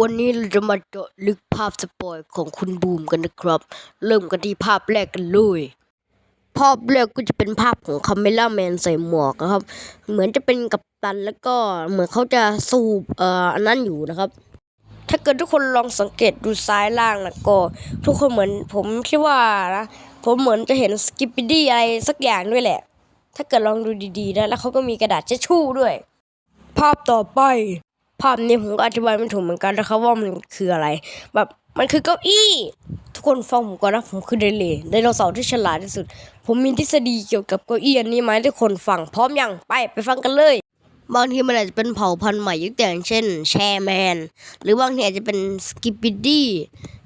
วันนี้เราจะมาเจาะลึกภาพสปอยของคุณบูมกันนะครับ เริ่มกันที่ภาพแรกกันเลย ภาพแรกก็จะเป็นภาพของคาเมล่าแมนใส่หมวกนะครับ เหมือนจะเป็นกัปตันแล้วก็เหมือนเขาจะสูบเอ่ออันนั้นอยู่นะครับ ถ้าเกิดทุกคนลองสังเกตดูซ้ายล่างนะก็ ทุกคนเหมือนผมคิดว่านะผมเหมือนจะเห็นสกิปปี้ดี้อะไรสักอย่างด้วยแหละ ถ้าเกิดลองดูดีๆนะแล้วเขาก็มีกระดาษเช็ดชู่ด้วย ภาพต่อไป ภาพนี้ผมก็อธิบายไม่ถูกเหมือนกันนะครับว่ามันคืออะไร แบบมันคือเก้าอี้ ทุกคนฟังผมก่อนนะผมคือไดเลไดโนเสาร์ที่ฉลาดที่สุด ผมมีทฤษฎีเกี่ยวกับเก้าอี้อันนี้มาให้ทุกคนฟังพร้อมยังไปไปฟังกันเลยบางทีมันอาจจะเป็นเผ่าพันธุ์ใหม่ยกตัวอย่างเช่นแชร์แมน หรือบางทีอาจจะเป็นสกิปปิดดี้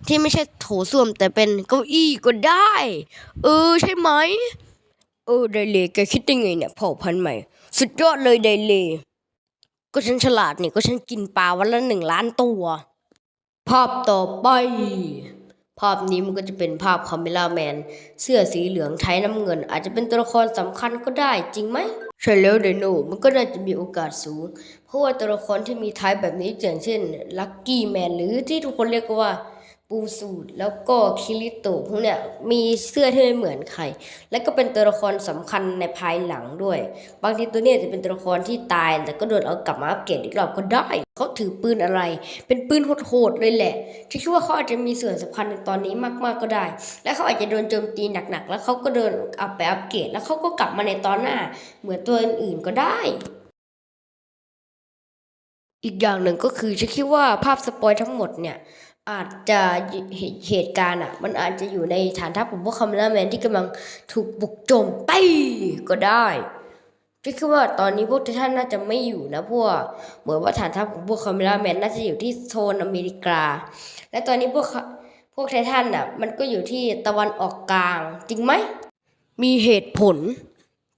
ที่ไม่ใช่โถส้วมแต่เป็นเก้าอี้ก็ได้ เออใช่ไหม เออไดเลแกคิดได้ไงเนี่ยเผ่าพันธุ์ใหม่ สุดยอดเลยไดเล ก็ฉันฉลาดนี่ก็ฉันกินปลาวันละหนึ่งล้านตัว ภาพต่อไป ภาพนี้มันก็จะเป็นภาพคาเมล่าแมน เสื้อสีเหลืองไทยน้ำเงิน อาจจะเป็นตัวละครสำคัญก็ได้จริงไหม ใช่แล้วเดโนมันก็น่าจะมีโอกาสสูง เพราะว่าตัวละครที่มีไทยแบบนี้อย่างเช่นลักกี้แมนหรือที่ทุกคนเรียกว่า ปูสูตแล้วก็คิริโตะพวกเนี้ยมีเสื้อที่ไม่เหมือนใคร และก็เป็นตัวละครสำคัญในภายหลังด้วย บางทีตัวเนี้ยจะเป็นตัวละครที่ตาย แต่ก็โดนเอากลับมาอัปเกรดอีกรอบก็ได้ เขาถือปืนอะไร เป็นปืนโหดๆเลยแหละที่คิดว่าเขาอาจจะมีส่วนสำคัญในตอนนี้มากๆก็ได้ และเขาอาจจะโดนโจมตีหนักๆ แล้วเขาก็เดินเอาไปอัปเกรดแล้วเขาก็กลับมาในตอนหน้า เหมือนตัวอื่นๆก็ได้อีกอย่างหนึ่งก็คือฉันคิดว่าภาพสปอยทั้งหมดเนี่ย อาจจะเหตุเหตุการณ์อะ มันอาจจะอยู่ในฐานทัพของพวกคาเมล่าแมนที่กำลังถูกบุกโจมตีก็ได้ฉันคิดว่าตอนนี้พวกท่านน่าจะไม่อยู่นะพวกเหมือนว่าฐานทัพของพวกคาเมล่าแมนน่าจะอยู่ที่โซนอเมริกา และตอนนี้พวกพวกไททันอะ มันก็อยู่ที่ตะวันออกกลาง จริงไหม มีเหตุผล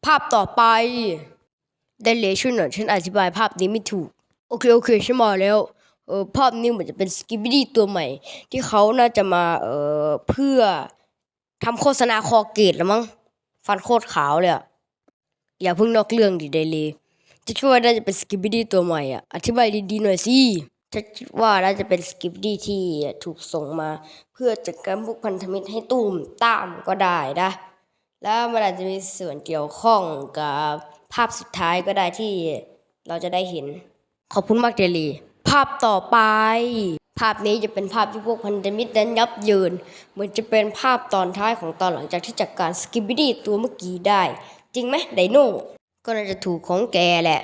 ภาพต่อไปได้เลยช่วยหน่อยฉันอธิบายภาพนี้ไม่ถูก โอเค โอเคฉันมาแล้ว เออภาพนี้เหมือนจะเป็นสกิบ b ดี้ตัวใหม่ ที่เขาน่าจะมาเออเพื่อทำโฆษณาคอเกตแล้วมั้งฟันโคตรขาวเลยอะอย่าเพิ่งนอกเรื่องดิไดเลยจะคิดว่าน่าจะเป็นสกิบ b ดี้ตัวใหม่อะอธิบายดีๆหน่อยสิฉันคิดว่าน่าจะเป็นสกิบ b ดี้ที่ถูกส่งมา เพื่อจัดการพวกพันธมิตรให้ตุ้มตามก็ได้นะ แล้วมันอาจจะมีส่วนเกี่ยวข้องกับภาพสุดท้ายก็ได้ที่เราจะได้เห็น ขอบคุณมากเดลี ภาพต่อไป ภาพนี้จะเป็นภาพที่พวกพันธมิตรนั้นยับเยิน เหมือนจะเป็นภาพตอนท้ายของตอนหลังจากที่จัดการสกิบบิดี้ตัวเมื่อกี้ได้ จริงไหมไดโน่ก็น่าจะถูกของแกแหละ